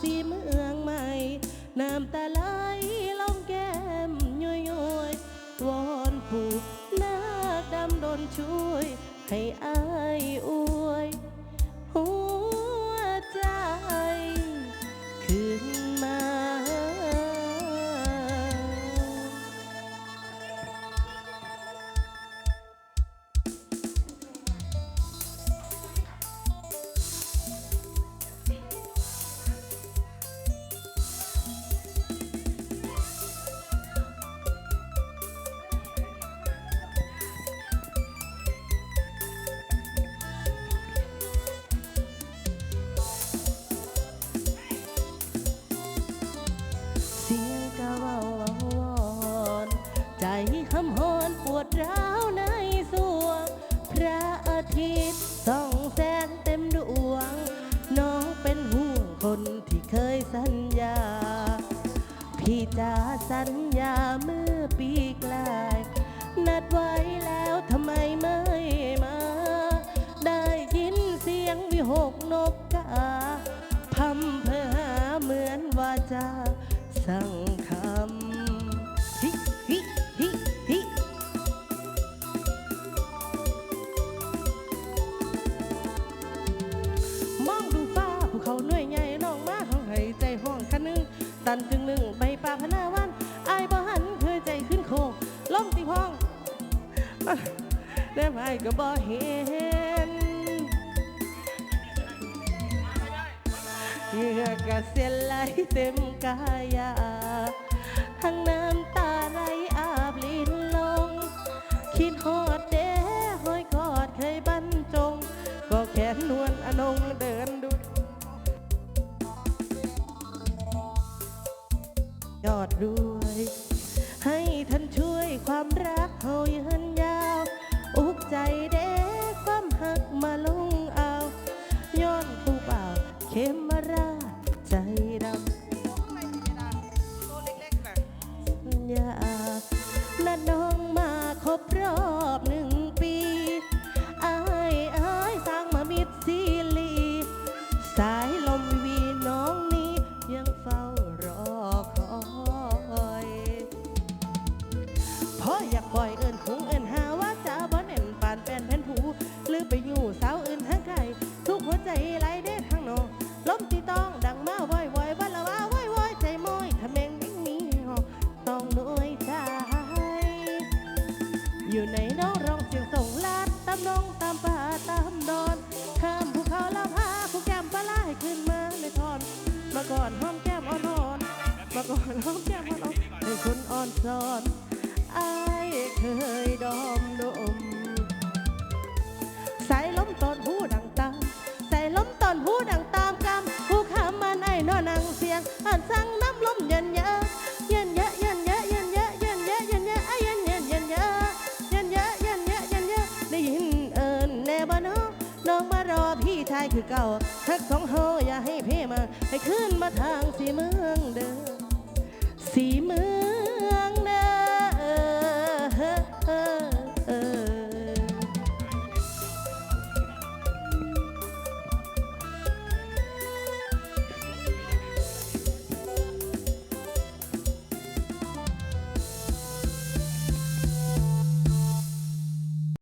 สีเมืองใหม่ น้ำตาไหลลองแก้มย้อยย่อยวอนผู้นาคดำดนช่วย ให้อายอู คำฮอนปวดร้าวในสวง พระอาทิตย์ส่องแสงเต็มดวง น้องเป็นห่วงคนที่เคยสัญญา พี่จะสัญญาเมื่อปีกลาย นัดไว้แล้วทำไมไม่มา ได้ยินเสียงวิหกนกกาพัมเพอหาเหมือนว่าจะ เขาหน่วยใหญ่น้องมาเขาให้ใจห้องคันหนึงตันจึงหนึ่งไปป่าพนาวันอายบ่หันเคยใจขึ้นโคงล้มตีพ้องได้ไหมก็บ่เห็นเหงื่อกระเซ็นไหลเต็มกายาทั้งน้ำตาไหลอาบลินลง คิดฮอด ยอดรวย ให้ท่านช่วยความรักเฮายืน อยู่ในน้องร้องเสียงส่งลาดตามนองตามป่าตามดอน ข้ามภูเขาแล้วพาคู่แก้มปลาไหลขึ้นมาในทอน มาก่อนหอมแก้มอ่อนนอนมาก่อนหอมแก้มอ่อนนอนให้คนอ่อนซอนอายเคย คือเก่าทักสองเฮาอย่าให้เพ่มา ให้ขึ้นมาทางสีเมืองเดิมสีเมือง